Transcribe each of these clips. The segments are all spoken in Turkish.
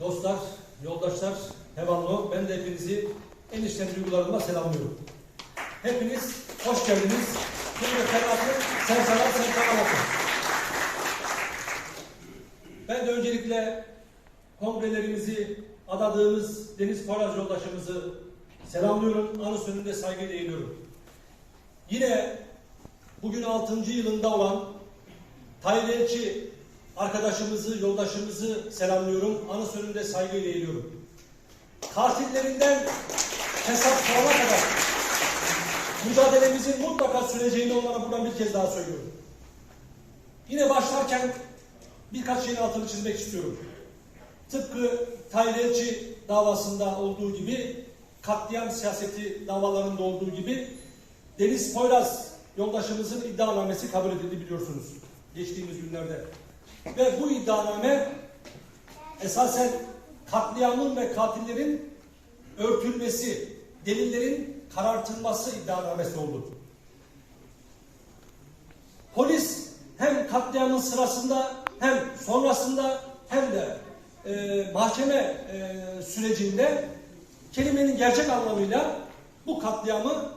Dostlar, yoldaşlar, hevallo, ben de hepinizi en içten duygularımla selamlıyorum. Hepiniz hoş geldiniz. Şimdi Ferhat'ı sen sanar, sen kanalatın. Ben de öncelikle kongrelerimizi adadığımız Deniz Poyraz yoldaşımızı selamlıyorum. Anıs önünde saygıyla eğiliyorum. Yine bugün 6. yılında olan Elçi arkadaşımızı, yoldaşımızı selamlıyorum. Anıs önünde saygıyla eğiliyorum. Katillerinden hesap sorana kadar mücadelemizin mutlaka süreceğini onlara buradan bir kez daha söylüyorum. Yine başlarken birkaç şeyin altını çizmek istiyorum. Tıpkı Tayyip Elçi davasında olduğu gibi, katliam siyaseti davalarında olduğu gibi Deniz Poyraz yoldaşımızın iddianamesi kabul edildi biliyorsunuz geçtiğimiz günlerde. Ve bu iddianame esasen katliamın ve katillerin örtülmesi, delillerin karartılması iddianamesi oldu. Polis hem katliamın sırasında hem sonrasında hem de e, mahkeme e, sürecinde kelimenin gerçek anlamıyla bu katliamı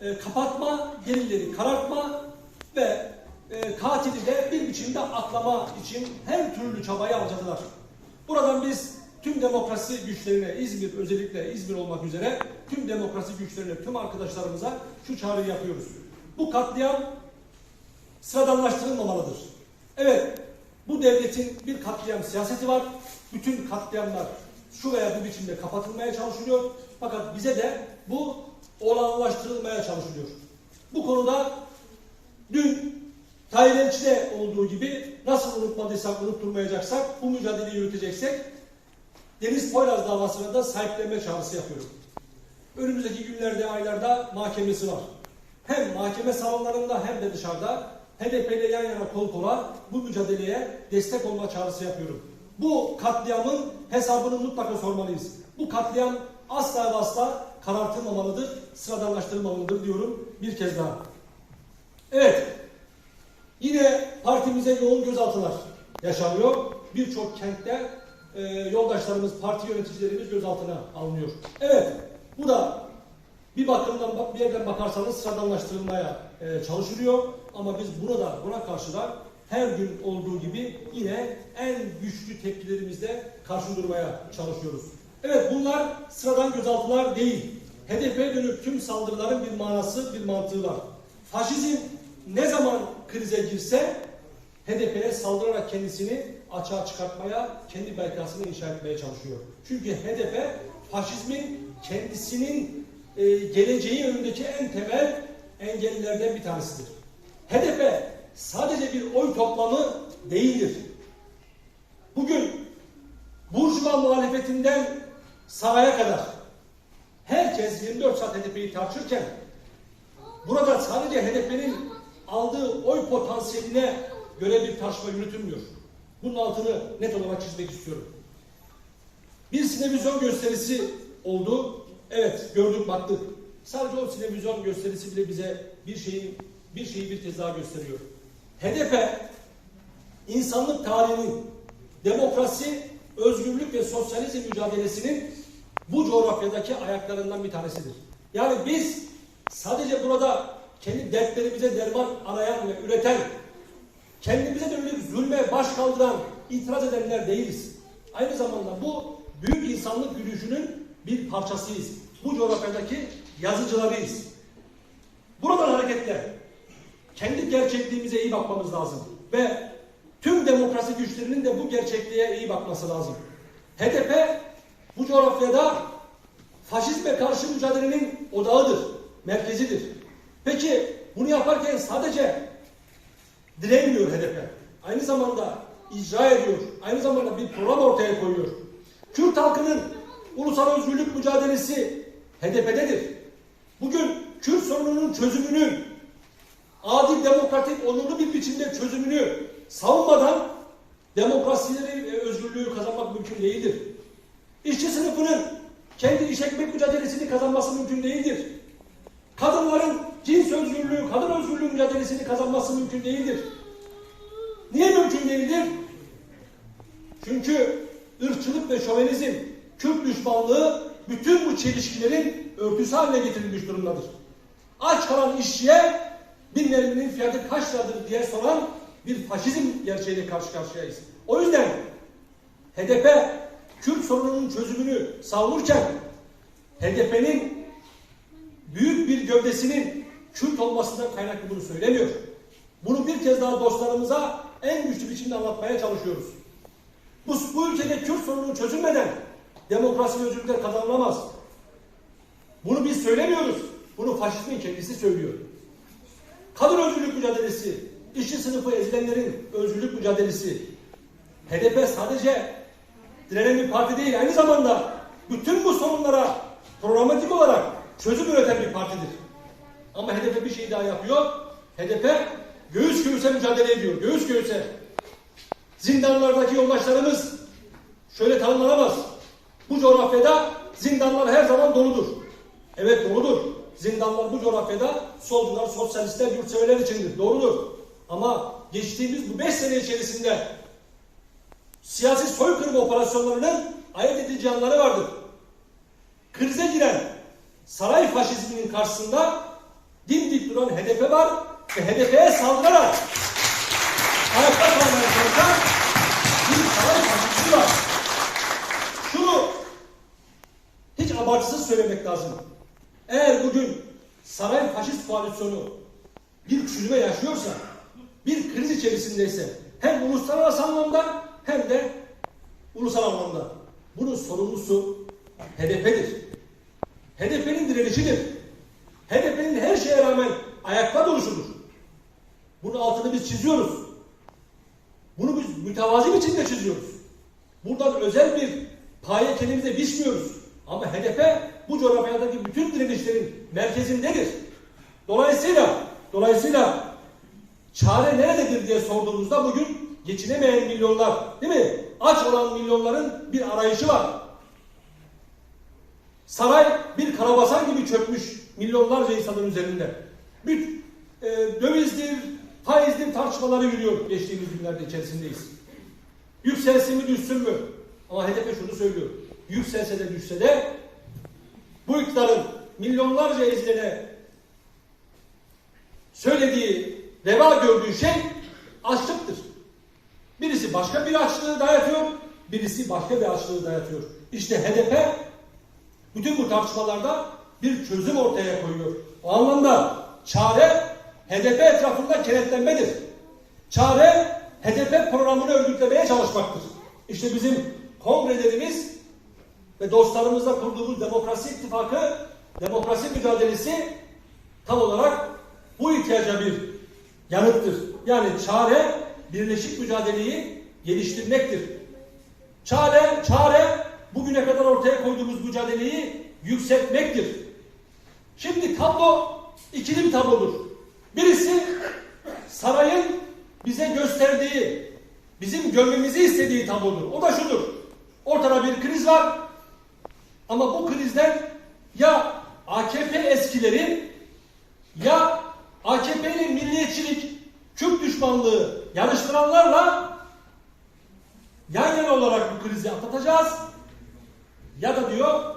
e, kapatma, delilleri karartma ve e, katili de bir biçimde aklama için her türlü çabayı harcadılar. Buradan biz tüm demokrasi güçlerine, İzmir özellikle İzmir olmak üzere tüm demokrasi güçlerine, tüm arkadaşlarımıza şu çağrıyı yapıyoruz. Bu katliam sıradanlaştırılmamalıdır. Evet, bu devletin bir katliam siyaseti var. Bütün katliamlar şu veya bu biçimde kapatılmaya çalışılıyor. Fakat bize de bu olağanlaştırılmaya çalışılıyor. Bu konuda dün Tayyip Elçi'de olduğu gibi nasıl unutmadıysak, unutturmayacaksak, bu mücadeleyi yürüteceksek Deniz Poyraz davasına da sahiplenme çağrısı yapıyorum. Önümüzdeki günlerde, aylarda mahkemesi var. Hem mahkeme salonlarında hem de dışarıda HDP ile yan yana kol kola bu mücadeleye destek olma çağrısı yapıyorum. Bu katliamın hesabını mutlaka sormalıyız. Bu katliam asla ve asla karartılmamalıdır, sıradanlaştırılmamalıdır diyorum bir kez daha. Evet, yine partimize yoğun gözaltılar yaşanıyor. Birçok kentte e, yoldaşlarımız, parti yöneticilerimiz gözaltına alınıyor. Evet, bu da bir bakımdan bir yerden bakarsanız sıradanlaştırılmaya e, çalışılıyor ama biz burada buna karşı da her gün olduğu gibi yine en güçlü tepkilerimizle karşı durmaya çalışıyoruz. Evet bunlar sıradan gözaltılar değil. Hedefe dönük tüm saldırıların bir manası, bir mantığı var. Faşizm ne zaman krize girse HDP'ye saldırarak kendisini açığa çıkartmaya, kendi belkasını inşa etmeye çalışıyor. Çünkü HDP faşizmin kendisinin e, geleceği önündeki en temel engellerden bir tanesidir. HDP sadece bir oy toplamı değildir. Bugün Burjuva muhalefetinden sahaya kadar herkes 24 saat HDP'yi tartışırken burada sadece HDP'nin aldığı oy potansiyeline göre bir tartışma yürütülmüyor. Bunun altını net olarak çizmek istiyorum. Bir sinevizyon gösterisi oldu. Evet gördük baktık. Sadece o sinevizyon gösterisi bile bize bir şeyi bir şeyi bir kez daha gösteriyor. HDP insanlık tarihinin demokrasi, özgürlük ve sosyalizm mücadelesinin bu coğrafyadaki ayaklarından bir tanesidir. Yani biz sadece burada kendi dertlerimize derman arayan ve üreten, kendimize dönük zulme baş kaldıran, itiraz edenler değiliz. Aynı zamanda bu büyük insanlık yürüyüşünün bir parçasıyız. Bu coğrafyadaki yazıcılarıyız. Buradan hareketle kendi gerçekliğimize iyi bakmamız lazım. Ve tüm demokrasi güçlerinin de bu gerçekliğe iyi bakması lazım. HDP bu coğrafyada faşizme karşı mücadelenin odağıdır, merkezidir. Peki bunu yaparken sadece direnmiyor HDP. Aynı zamanda icra ediyor. Aynı zamanda bir program ortaya koyuyor. Kürt halkının ulusal özgürlük mücadelesi HDP'dedir. Bugün Kürt sorununun çözümünü adil, demokratik, onurlu bir biçimde çözümünü savunmadan demokrasileri ve özgürlüğü kazanmak mümkün değildir. İşçi sınıfının kendi iş ekmek mücadelesini kazanması mümkün değildir. Kadınların cins özgürlüğü, kadın özgürlüğü mücadelesini kazanması mümkün değildir. Niye mümkün değildir? Çünkü ırkçılık ve şovenizm, Kürt düşmanlığı bütün bu çelişkilerin örtüsü haline getirilmiş durumdadır. Aç kalan işçiye bir merminin fiyatı kaç liradır diye soran bir faşizm gerçeğiyle karşı karşıyayız. O yüzden HDP Kürt sorununun çözümünü savunurken HDP'nin büyük bir gövdesinin Kürt olmasından kaynaklı bunu söylemiyor. Bunu bir kez daha dostlarımıza en güçlü biçimde anlatmaya çalışıyoruz. Bu, bu ülkede Kürt sorunu çözülmeden demokrasi ve özgürlükler kazanılamaz. Bunu biz söylemiyoruz. Bunu faşizmin kendisi söylüyor. Kadın özgürlük mücadelesi, işçi sınıfı ezilenlerin özgürlük mücadelesi. HDP sadece direnen bir parti değil, aynı zamanda bütün bu sorunlara programatik olarak çözüm üreten bir partidir. Ama HDP bir şey daha yapıyor. HDP göğüs göğüse mücadele ediyor. Göğüs göğüse. Zindanlardaki yoldaşlarımız şöyle tanımlanamaz. Bu coğrafyada zindanlar her zaman doludur. Evet doludur. Zindanlar bu coğrafyada solcular, sosyalistler, yurtseverler içindir. Doğrudur. Ama geçtiğimiz bu beş sene içerisinde siyasi soykırım operasyonlarının ayırt edici yanları vardır. Krize giren saray faşizminin karşısında dimdik duran HDP var ve HDP'ye saldırarak ayakta kalmaya çalışan bir saray faşizmi var. Şunu hiç abartısız söylemek lazım. Eğer bugün saray faşist koalisyonu bir çürüme yaşıyorsa, bir kriz içerisindeyse hem uluslararası anlamda hem de ulusal anlamda bunun sorumlusu HDP'dir. HDP'nin direnişidir. HDP'nin her şeye rağmen ayakta duruşudur. Bunun altını biz çiziyoruz. Bunu biz mütevazi biçimde çiziyoruz. Buradan özel bir paye kendimize biçmiyoruz. Ama HDP bu coğrafyadaki bütün direnişlerin merkezindedir. Dolayısıyla dolayısıyla çare nerededir diye sorduğumuzda bugün geçinemeyen milyonlar, değil mi? Aç olan milyonların bir arayışı var. Saray bir karabasan gibi çökmüş milyonlarca insanın üzerinde. Bir e, dövizdir, faizdir tartışmaları yürüyor geçtiğimiz günlerde içerisindeyiz. Yükselsin mi düşsün mü? Ama HDP şunu söylüyor. Yükselse de düşse de bu iktidarın milyonlarca ezilene söylediği, reva gördüğü şey açlıktır. Birisi başka bir açlığı dayatıyor, birisi başka bir açlığı dayatıyor. İşte HDP bütün bu tartışmalarda bir çözüm ortaya koyuyor. O anlamda çare HDP etrafında kenetlenmedir. Çare HDP programını örgütlemeye çalışmaktır. İşte bizim kongrelerimiz ve dostlarımızla kurduğumuz demokrasi ittifakı, demokrasi mücadelesi tam olarak bu ihtiyaca bir yanıttır. Yani çare birleşik mücadeleyi geliştirmektir. Çare, çare bugüne kadar ortaya koyduğumuz mücadeleyi yükseltmektir. Şimdi tablo ikili bir tablodur. Birisi sarayın bize gösterdiği, bizim görmemizi istediği tablodur. O da şudur. Ortada bir kriz var. Ama bu krizden ya AKP eskileri ya AKP'nin milliyetçilik, Kürt düşmanlığı yarıştıranlarla yan yana olarak bu krizi atlatacağız. Ya da diyor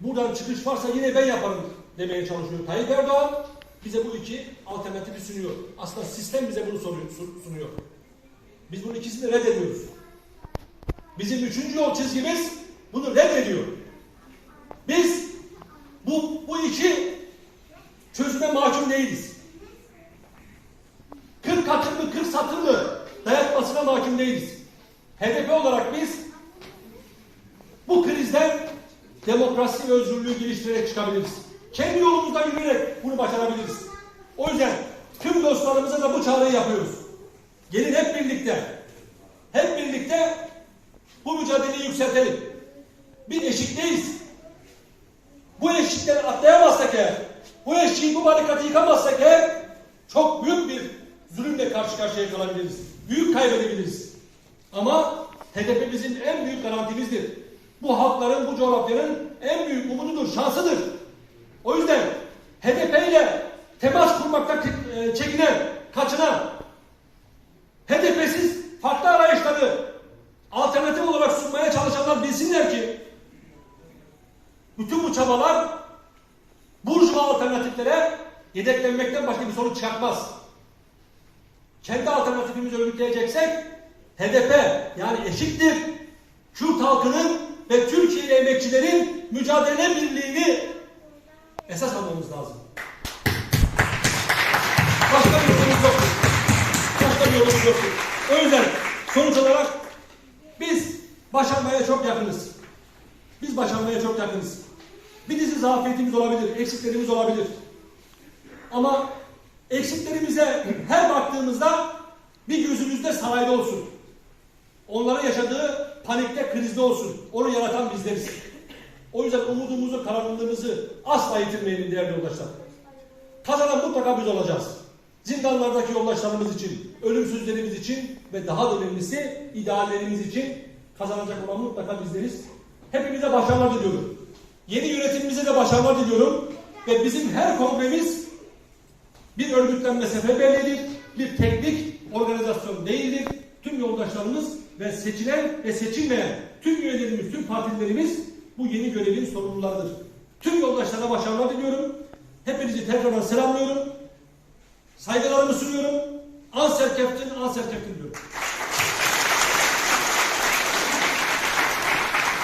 buradan çıkış varsa yine ben yaparım demeye çalışıyor Tayyip Erdoğan. Bize bu iki alternatifi sunuyor. Aslında sistem bize bunu sunuyor. Biz bunun ikisini de reddediyoruz. Bizim üçüncü yol çizgimiz bunu reddediyor. Biz bu, bu iki çözüme mahkum değiliz. 40 katır mı 40 satır mı dayatmasına mahkum değiliz. HDP olarak biz bu krizden demokrasi ve özgürlüğü geliştirerek çıkabiliriz. Kendi yolumuzda yürüyerek bunu başarabiliriz. O yüzden tüm dostlarımıza da bu çağrıyı yapıyoruz. Gelin hep birlikte, hep birlikte bu mücadeleyi yükseltelim. Bir eşikteyiz. Bu eşikten atlayamazsak eğer, bu eşiği, bu barikatı yıkamazsak eğer çok büyük bir zulümle karşı karşıya kalabiliriz. Büyük kaybedebiliriz. Ama bizim en büyük garantimizdir. Bu halkların, bu coğrafyanın en büyük umududur, şansıdır. O yüzden HDP ile temas kurmakta e, çekinen, kaçınan, HDP'siz farklı arayışları alternatif olarak sunmaya çalışanlar bilsinler ki bütün bu çabalar burjuva alternatiflere yedeklenmekten başka bir sonuç çıkartmaz. Kendi alternatifimizi örgütleyeceksek HDP yani eşittir Kürt halkının ve Türkiye emekçilerin mücadele birliğini esas almamız lazım. Başka bir yolumuz yoktur. Başka bir yolumuz yoktur. O yüzden sonuç olarak biz başarmaya çok yakınız. Biz başarmaya çok yakınız. Bir dizi zafiyetimiz olabilir, eksiklerimiz olabilir. Ama eksiklerimize her baktığımızda bir gözümüzde sarayda olsun. Onların yaşadığı panikte, krizde olsun. Onu yaratan bizleriz. O yüzden umudumuzu, kararlılığımızı asla yitirmeyelim değerli yoldaşlar. Kazanan mutlaka biz olacağız. Zindanlardaki yoldaşlarımız için, ölümsüzlerimiz için ve daha da önemlisi ideallerimiz için kazanacak olan mutlaka bizleriz. Hepimize başarılar diliyorum. Yeni yönetimimize de başarılar diliyorum. Ve bizim her kongremiz bir örgütlenme seferberliğidir, bir teknik organizasyon değildir. Tüm yoldaşlarımız ve seçilen ve seçilmeyen tüm üyelerimiz, tüm partilerimiz bu yeni görevin sorumlularıdır. Tüm yoldaşlara başarılar diliyorum. Hepinizi tekrardan selamlıyorum. Saygılarımı sunuyorum. Anser Keftin, Anser Keftin diyorum.